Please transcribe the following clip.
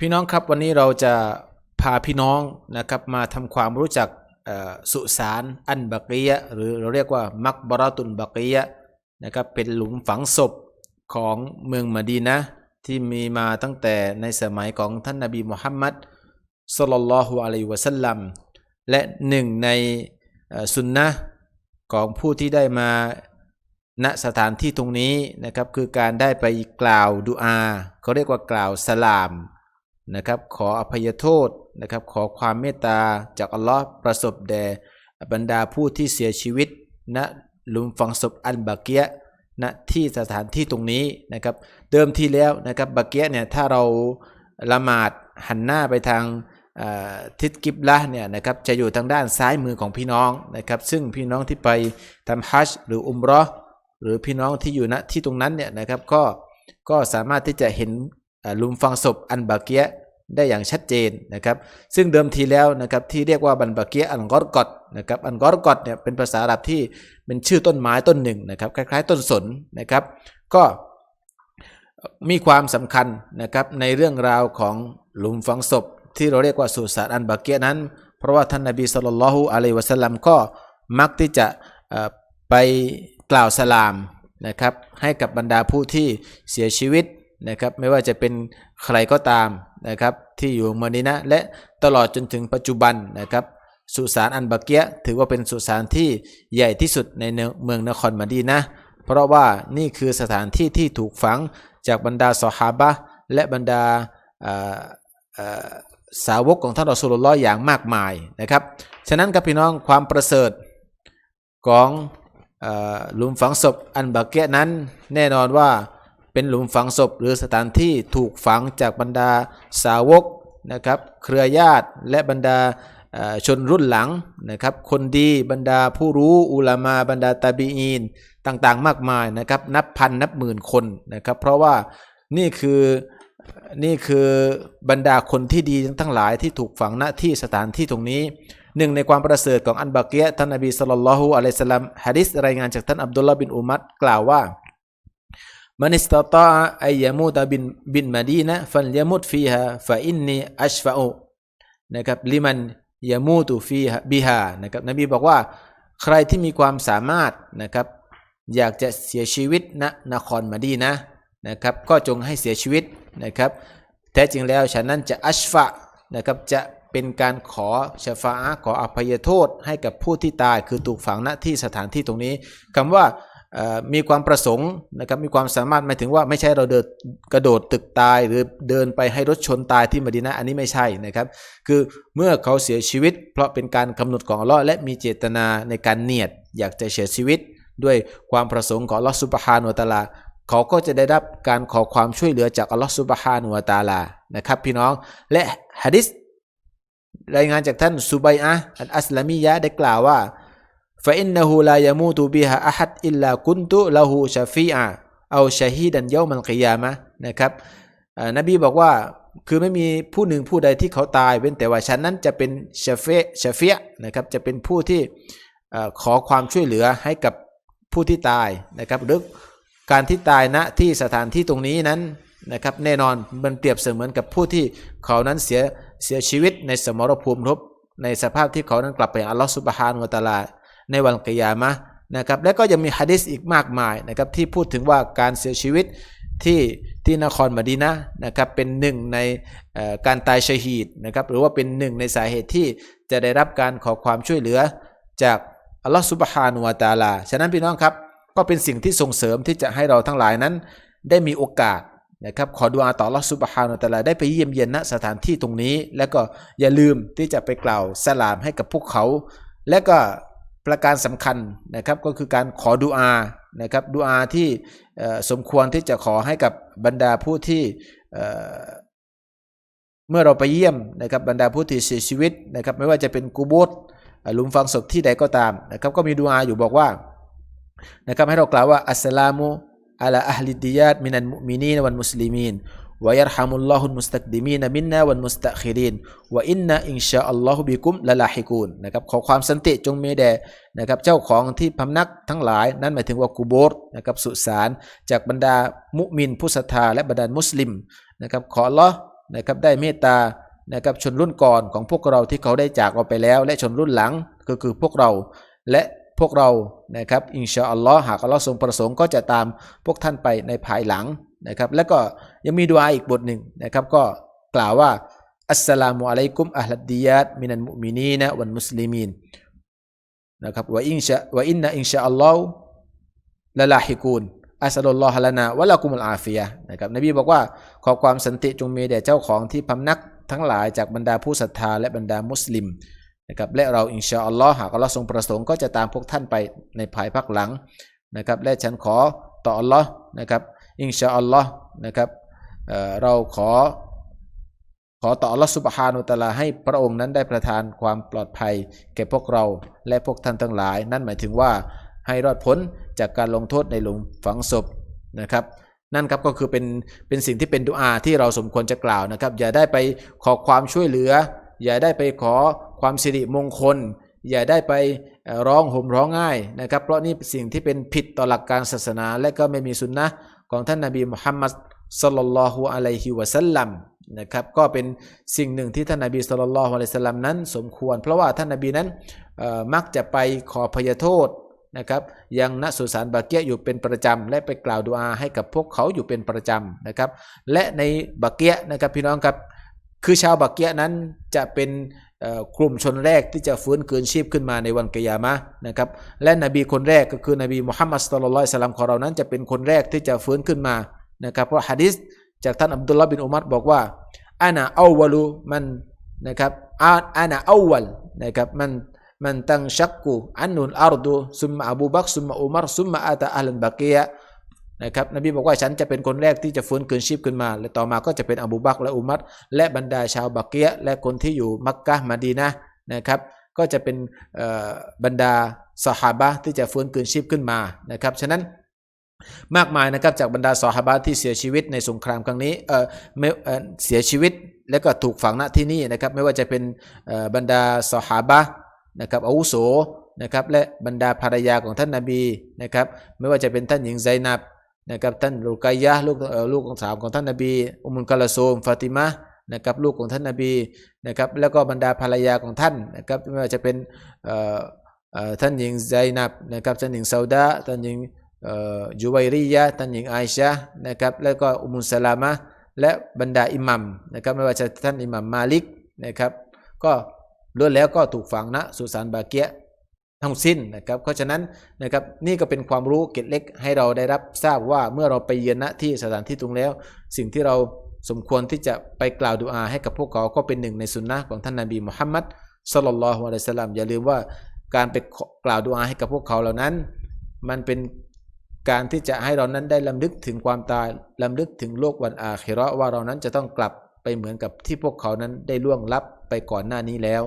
พี่น้องครับวันนี้เราจะพาพี่น้องนะครับมาทำความรู้จักสุสานอันบักียะหรือเราเรียกว่ามักบราตุนบักียะนะครับเป็นหลุมฝังศพของเมืองมดีนะที่มีมาตั้งแต่ในสมัยของท่านนบีมุฮัมมัดศ็อลลัลลอฮุอะลัยวะสัลลัมและหนึ่งในสุนนะของผู้ที่ได้มาณสถานที่ตรงนี้นะครับคือการได้ไปกล่าวดุอาเขาเรียกว่ากล่าวสลาม นะครับขออภัยโทษนะครับขอความเมตตาจากอัลลอฮ์ประสบแด่บรรดาผู้ที่เสียชีวิตณหลุมฝังศพอันบาเกียะห์ณที่สถานที่ตรงนี้นะครับเดิมทีแล้วนะครับบาเกียะเนี่ยถ้าเราละหมาดหันหน้าไปทางทิศกิบละเนี่ยนะครับจะอยู่ทางด้านซ้ายมือของพี่น้องนะครับซึ่งพี่น้องที่ไปทำฮัจหรืออุมรอหรือพี่น้องที่อยู่ณที่ตรงนั้นเนี่ยนะครับก็ก็สามารถที่จะเห็นลุมฝังศพอันบาเกียะ ได้อย่างชัดเจนนะครับ ซึ่งเดิมทีแล้วนะครับที่เรียกว่าบันบาเกียอันกอรกอดนะครับอันกอรกอดเนี่ยเป็นภาษาอาหรับที่เป็นชื่อต้นไม้ต้นหนึ่งนะครับคล้าย ๆ ต้นสนนะครับ ก็มีความสำคัญนะครับในเรื่องราวของหลุมฝังศพ ที่เราเรียกว่าสุสานอันบาเกียนั้น เพราะว่าท่านนบีสุลต่านละฮุอะลัยวะสัลลัมก็มักที่จะไปกล่าวสลามนะครับให้กับบรรดาผู้ที่เสียชีวิต นะครับไม่ว่าจะเป็นใครก็ตามนะครับที่อยู่เมืองนี้นะและตลอดจนถึงปัจจุบันนะครับสุสานอันบาเกียะถือว่าเป็นสุสานที่ใหญ่ที่สุดในเมืองนครมะดีนะเพราะว่านี่คือสถานที่ที่ถูกฝังจากบรรดาสหาบะและบรรดาสาวกของท่านรอสูลุลลอฮ์อย่างมากมายนะครับ ฉะนั้นครับพี่น้องความประเสริฐของหลุมฝังศพอันบาเกะนั้นแน่นอนว่า เป็นหลุมฝังศพหรือสถานที่ถูกฝังจากบรรดาสาวกนะครับเครือญาติและบรรดาชนรุ่นหลังนะครับคนดีบรรดาผู้รู้อุลามาบรรดาตาบีอีนต่างๆ มากมายนะครับนับพันนับหมื่นคนนะครับเพราะว่านี่คือนี่คือบรรดาคนที่ดีทั้งหลายที่ถูกฝังณที่สถานที่ตรงนี้หนึ่งในความประเสริฐของอันบาเกียะท่านนบีสุลต่านละฮุอะลัยสสลามฮะดิษรายงานจากท่านอับดุลลาห์บินอุมัดกล่าวว่า มันอิสตตาอัยยามูตบินบินมาดีนะฟัลยามุตฟีฮาฟะอินนีอัชฟะอุนะครับลิมันยามูตุฟีฮาบิฮานะครับนบีบอกว่าใครที่มีความสามารถนะครับ อยากจะเสียชีวิตณนครมาดีนะนะครับ ก็จงให้เสียชีวิตนะครับ แท้จริงแล้วฉันนั้นจะอัชฟะนะครับจะเป็นการขอชฟาอะขออภัยโทษให้กับผู้ที่ตายคือถูกฝังณที่สถานที่ตรงนี้คำว่า มีความประสงค์นะครับมีความสามารถหมายถึงว่าไม่ใช่เราเดินกระโดดตึกตายหรือเดินไปให้รถชนตายที่มดีนะอันนี้ไม่ใช่นะครับ คือเมื่อเขาเสียชีวิต เพราะเป็นการกำหนดของอัลลาะห์และมีเจตนาในการเนียด อยากจะเสียชีวิต ด้วยความประสงค์ของอัลลอฮฺซุบฮานุตาลาเขาก็จะได้รับการขอความช่วยเหลือจากอัลลอฮฺซุบฮานุตาลานะครับพี่น้องและฮะดิษรายงานจากท่านซุบัยอะห์อัลอัสลามียะได้กล่าวว่า فإنه لا يموت بها أحد إلا كنت له شفيعا أو شهيدا يوم القيامة นะครับเอ่อนบีบอกว่าคือไม่มีผู้หนึ่งผู้ใดที่เขาตายเว้นแต่ว่าฉันนั้นจะเป็นชาเฟชาเฟียนะครับจะเป็นผู้ที่เอ่อขอความช่วยเหลือให้กับผู้ที่ตายนะครับหรือการที่ตายณที่สถานที่ตรงนี้นั้นนะครับแน่นอนมันเปรียบเสมือนกับผู้ที่เขานั้นเสียเสียชีวิตในสมรภูมิรบในสภาพที่เขานั้นกลับไปหาอัลลอฮฺซุบฮานุวะตะอาลา ในวันกิยามะนะครับและก็ยังมีฮะดิษอีกมากมายนะครับที่พูดถึงว่าการเสียชีวิตที่ที่นครมดีนะนะครับเป็นหนึ่งในการตายชะฮีดนะครับหรือว่าเป็นหนึ่งในสาเหตุที่จะได้รับการขอความช่วยเหลือจากอัลลอฮฺซุบฮานุวะตาลา ฉะนั้นพี่น้องครับก็เป็นสิ่งที่ส่งเสริมที่จะให้เราทั้งหลายนั้น ได้มีโอกาสนะครับขอดุอาต่ออัลลอฮฺซุบฮานุวะตะอาลาได้ไปเยี่ยมเยียนณสถานที่ตรงนี้ แล้วก็อย่าลืมที่จะไปกล่าวสลามให้กับพวกเขา และก็ ประการสำคัญนะครับก็คือการขอดุอานะครับดุอาที่สมควรที่จะขอให้กับบรรดาผู้ที่เมื่อเราไปเยี่ยมนะครับบรรดาผู้ที่เสียชีวิตนะครับไม่ว่าจะเป็นกูโบสหลุมฝังศพที่ใดก็ตามนะครับก็มีดุอาอยู่บอกว่านะครับให้เรากล่าวว่าอัสสลามุอะลาอัลลิดิยาตมินันมุมินีนวันมุสลิมีน ويرحم الله المستقدمين منا والمستأخرين وإنا إن شاء الله بكم للاحقون นะครับขอความสันติจงมีแด่นะครับเจ้าของที่พำนักทั้งหลาย นั่นหมายถึงว่ากูโบสนะครับสุสานจากบรรดามุมินผู้ศรัทธาและบรรดามุสลิมนะครับขออัลลอฮ์ นะครับได้เมตตานะครับชนรุ่นก่อนของพวกเราที่เขาได้จากเราไปแล้ว และชนรุ่นหลังก็คือพวกเรา และพวกเรานะครับอินชาอัลลอฮ์หากอัลลอฮ์ทรงประสงค์ก็จะตามพวกท่านไปในภายหลัง นะครับแล้วก็ยังมีดุอาอีกบทหนึ่งนะครับก็กล่าวว่าอัสสลามุอะลัยกุมอัลลัดดียาตมินันมุมินีนะวันมุสลิมีนนะครับว่าอินชาว่าอินนะอินชาอัลลอฮ์ละลาฮิกูนอัสลลอฮ์ละนาวะลากุมุลอาฟียะนะครับนบีบอกว่าขอความสันติจงมีแด่เจ้าของที่พำนักทั้งหลายจากบรรดาผู้ศรัทธาและบรรดามุสลิมนะครับและเราอินชาอัลลอฮ์หากอัลลอฮ์ทรงประสงค์ก็จะตามพวกท่านไปในภายภาคหลังนะครับและฉันขอต่ออัลลอฮ์นะครับ อินชาอัลลอฮ์นะครับเเราขอขอต่ออัลลอฮ์สุบฮานุตะลาให้พระองค์นั้นได้ประทานความปลอดภัย แก่พวกเราและพวกท่านทั้งหลาย นั่นหมายถึงว่าให้รอดพ้นจากการลงโทษในหลุมฝังศพนะครับ นั่นครับก็คือเป็นเป็นสิ่งที่เป็นดุอาที่เราสมควรจะกล่าวนะครับ อย่าได้ไปขอความช่วยเหลือ อย่าได้ไปขอความสิริมงคล อย่าได้ไปร้องห่มร้องไห้นะครับ เพราะนี่เป็นสิ่งที่เป็นผิดต่อหลักการศาสนา และก็ไม่มีสุนนะ ของท่านนาบีมุฮัมมัดศ็อลลัลลอฮุอะลัยฮิวะสัลลัมนะครับก็เป็นสิ่งหนึ่งที่ท่านนาบีศ็อลลัลลอฮุอะลัยฮิวะสัลลัมนั้นสมควร เพราะว่าท่านนาบีนั้นมักจะไปขอพยโทษนะครับยังณสุสานบาเกียอยู่เป็นประจำและไปกล่าวดุอาให้กับพวกเขาอยู่เป็นประจำนะครับและในบาเกียนะครับพี่น้องครับคือชาวบาเกียนั้นจะเป็น กลุ่มชนแรกที่จะฟื้นคืนชีพขึ้นมาในวันกิยามะนะครับและนบีคนแรกก็คือนบีมุฮัมมัดสุลลัลลอฮุอะลัยฮิวะสัลลัมของเรานั้นจะเป็นคนแรกที่จะฟื้นขึ้นมานะครับเพราะฮะดิษจากท่านอับดุลลาบินอุมัรบอกว่าอานะอาวลุมันนะครับอาอานะอาวลนะครับมันมันตังชักกูอันนุลอาร์ดูซุมมาอบูบักซุมมาอุมัรซุมมาอาตาอัลบากียะ นะครับนบีบอกว่าฉันจะเป็นคนแรกที่จะฟื้นคืนชีพขึ้นมา และต่อมาก็จะเป็นอบูบักและอุมัรและบรรดาชาวบักเกียและคนที่อยู่มักกะมาดีนะนะครับก็จะเป็นบรรดาสหาบะที่จะฟื้นคืนชีพขึ้นมานะครับฉะนั้นมากมายนะครับจากบรรดาสหาบะที่เสียชีวิตในสงครามครั้งนี้เออไม่เออเสียชีวิตและก็ถูกฝังณที่นี่นะครับไม่ว่าจะเป็นบรรดาสหาบะนะครับอาวุโสนะครับและบรรดาภรรยาของท่านนาบีนะครับไม่ว่าจะเป็นท่านหญิงไซนับ นะครับท่านรุกัยยะลูกเออลูกของสาวของท่านนบีอุมุลกาลาโซมฟาติมะนะครับลูกของท่านนบีนะครับแล้วก็บรรดาภรรยาของท่านนะครับไม่ว่าจะเป็นเอ่อท่านหญิงไซนับนะครับท่านหญิงซาอุดาท่านหญิงเอ่อจูไวรียะท่านหญิงไอชะนะครับแล้วก็อุมุลสลามะและบรรดาอิหมัมนะครับไม่ว่าจะท่านอิหมัมมาลิกนะครับก็ล้วนแล้วก็ถูกฝังณสุสานบาเกียะ ทั้งสิ้นนะครับเพราะฉะนั้นนะครับนี่ก็เป็นความรู้เกร็ดเล็กให้เราได้รับทราบว่าเมื่อเราไปเยือนณที่สถานที่ตรงแล้ว สิ่งที่เราสมควรที่จะไปกล่าวดุอาให้กับพวกเขาก็เป็นหนึ่งในสุนนะของท่านนาบีมุฮัมมัดสลลัลลอฮุอะลัยฮิสลามอย่าลืมว่าการไปกล่าวดุอาให้กับพวกเขาเหล่านั้น มันเป็นการที่จะให้เรานั้นได้ลำลึกถึงความตายลำลึกถึงโลกวันอาคิเราะว่าเรานั้นจะต้องกลับไปเหมือนกับที่พวกเขานั้นได้ล่วงลับไปก่อนหน้านี้แล้ว